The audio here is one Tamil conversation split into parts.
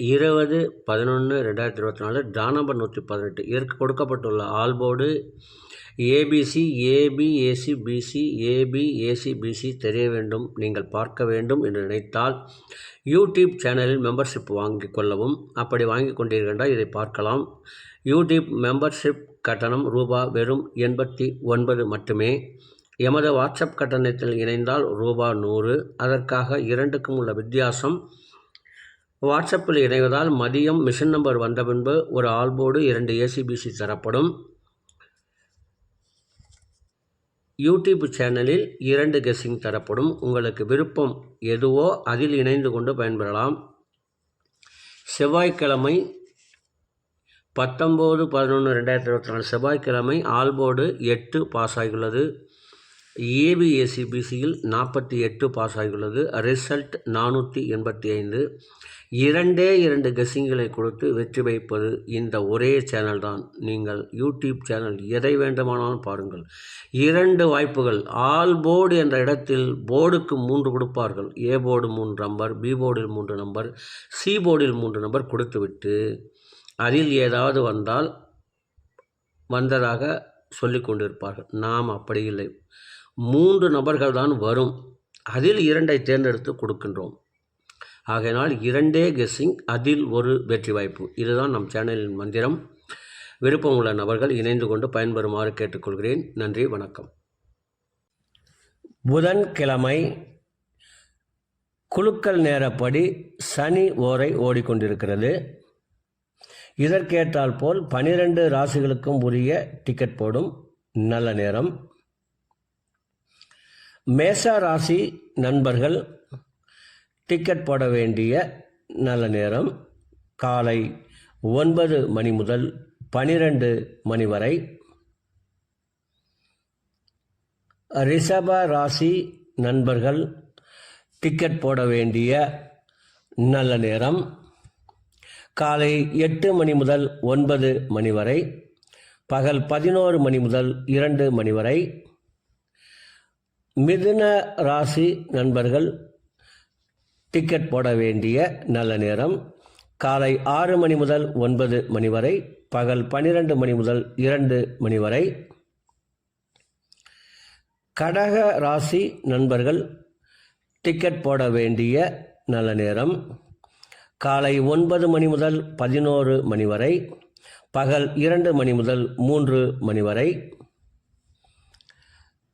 இருபது பதினொன்று ரெண்டாயிரத்தி இருபத்தி நாலு டா நம்பர் நூற்றி பதினெட்டு. இதற்கு கொடுக்கப்பட்டுள்ள ஆல்போர்டு ABC AB AC BC AB AC BC தெரிய வேண்டும் நீங்கள் பார்க்க வேண்டும் என்று நினைத்தால் யூடியூப் சேனலில் மெம்பர்ஷிப் வாங்கிக் கொள்ளவும் அப்படி வாங்கி கொண்டீர்கள் இதை பார்க்கலாம். யூடியூப் மெம்பர்ஷிப் கட்டணம் ரூபா வெறும் எண்பத்தி ஒன்பது மட்டுமே. எமது வாட்ஸ்அப் கட்டணத்தில் இணைந்தால் ரூபா நூறு. அதற்காக இரண்டுக்கும் உள்ள வித்தியாசம் வாட்ஸ்அப்பில் இணைவதால் மதியம் மிஷின் நம்பர் வந்த பின்பு ஒரு ஆல்போர்டு இரண்டு ஏசிபிசி தரப்படும். யூடியூப் சேனலில் இரண்டு கெஸ்ஸிங் தரப்படும். உங்களுக்கு விருப்பம் எதுவோ அதில் இணைந்து கொண்டு பயன்பெறலாம். செவ்வாய்க்கிழமை பத்தொம்போது பதினொன்று ரெண்டாயிரத்தி இருபத்தி நாலு செவ்வாய்க்கிழமை ஆல்போர்டு எட்டு பாஸ் ஆகியுள்ளது. ஏபிஎஸ்சிபிசியில் நாற்பத்தி எட்டு பாஸ் ஆகியுள்ளது. ரிசல்ட் நானூற்றி எண்பத்தி ஐந்து. இரண்டே இரண்டு கெஸ்ஸிங்களை கொடுத்து வெற்றி வைப்பது இந்த ஒரே சேனல் தான். நீங்கள் யூடியூப் சேனல் எதை வேண்டுமானாலும் பாருங்கள். இரண்டு வாய்ப்புகள். ஆல் போர்டு என்ற இடத்தில் போர்டுக்கு மூன்று கொடுப்பார்கள். ஏ போர்டு மூன்று நம்பர் பி போர்டில் மூன்று நம்பர் சி போர்டில் மூன்று நம்பர் கொடுத்துவிட்டு அதில் ஏதாவது வந்தால் வந்ததாக சொல்லி கொண்டிருப்பார்கள் நாம் அப்படி இல்லை. மூன்று நபர்கள் தான் வரும். அதில் இரண்டை தேர்ந்தெடுத்து கொடுக்கின்றோம். ஆகையினால் இரண்டே கெஸ்ஸிங் அதில் ஒரு வெற்றி வாய்ப்பு. இதுதான் நம் சேனலின் மந்திரம். விருப்பம் உள்ள நபர்கள் இணைந்து கொண்டு பயன்பெறுமாறு கேட்டுக்கொள்கிறேன். நன்றி வணக்கம். புதன்கிழமை குலுக்கல் நேரப்படி சனி ஓரை ஓடிக்கொண்டிருக்கிறது. இதற்கேற்றால் போல் பனிரெண்டு ராசிகளுக்கும் உரிய டிக்கெட் போடும். நல்ல நேரம். மேச ராசி நண்பர்கள் டிக்கெட் போட வேண்டிய நல்ல நேரம் காலை ஒன்பது மணி முதல் பனிரெண்டு மணி வரை. ரிஷப ராசி நண்பர்கள் டிக்கெட் போட வேண்டிய நல்ல நேரம் காலை எட்டு மணி முதல் ஒன்பது மணி வரை. பகல் பதினோரு மணி முதல் இரண்டு மணி வரை. மிதுன ராசி நண்பர்கள் டிக்கெட் போட வேண்டிய நல்ல நேரம். காலை ஆறு மணி முதல் ஒன்பது மணி வரை பகல் பன்னிரெண்டு மணி முதல் இரண்டு மணி வரை. கடக ராசி நண்பர்கள் டிக்கெட் போட வேண்டிய நல்ல நேரம். காலை ஒன்பது மணி முதல் பதினோரு மணி வரை பகல் இரண்டு மணி முதல் மூன்று மணி வரை.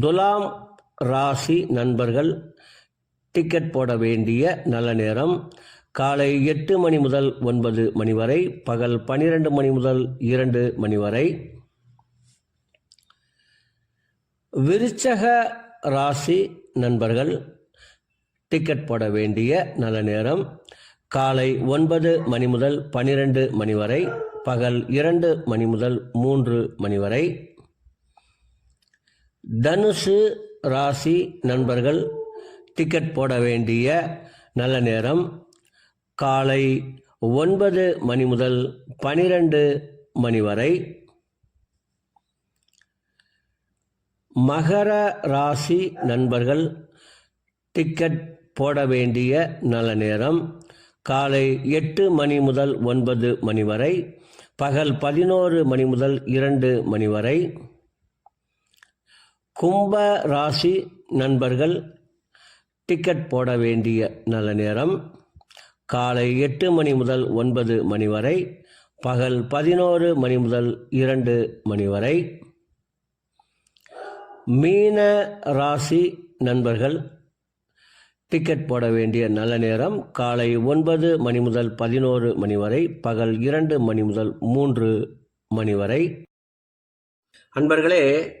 துலாம் ராசி நண்பர்கள் டிக்கெட் போட வேண்டிய நல்ல நேரம். காலை எட்டு மணி முதல் ஒன்பது மணி வரை பகல் பனிரெண்டு மணி முதல் இரண்டு மணி வரை. விருச்சக ராசி நண்பர்கள் டிக்கெட் போட வேண்டிய நல்ல நேரம். காலை ஒன்பது மணி முதல் பனிரெண்டு மணி வரை பகல் இரண்டு மணி முதல் மூன்று மணி வரை. தனுசு ராசி நண்பர்கள் டிக்கெட் போட வேண்டிய நல்ல நேரம். காலை ஒன்பது மணி முதல் பனிரெண்டு மணி வரை. மகர ராசி நண்பர்கள் டிக்கெட் போட வேண்டிய நல்ல நேரம். காலை எட்டு மணி முதல் ஒன்பது மணி வரை. பகல் பதினோரு மணி முதல் இரண்டு மணி வரை. கும்ப ராசி நண்பர்கள் டிக்கெட் போட வேண்டிய நல்ல நேரம். காலை எட்டு மணி முதல் ஒன்பது மணி வரை பகல் பதினோரு மணி முதல் இரண்டு மணி வரை. மீன ராசி நண்பர்கள் டிக்கெட் போட வேண்டிய நல்ல நேரம். காலை ஒன்பது மணி முதல் பதினோரு மணி வரை பகல் இரண்டு மணி முதல் மூன்று மணி வரை. அன்பர்களே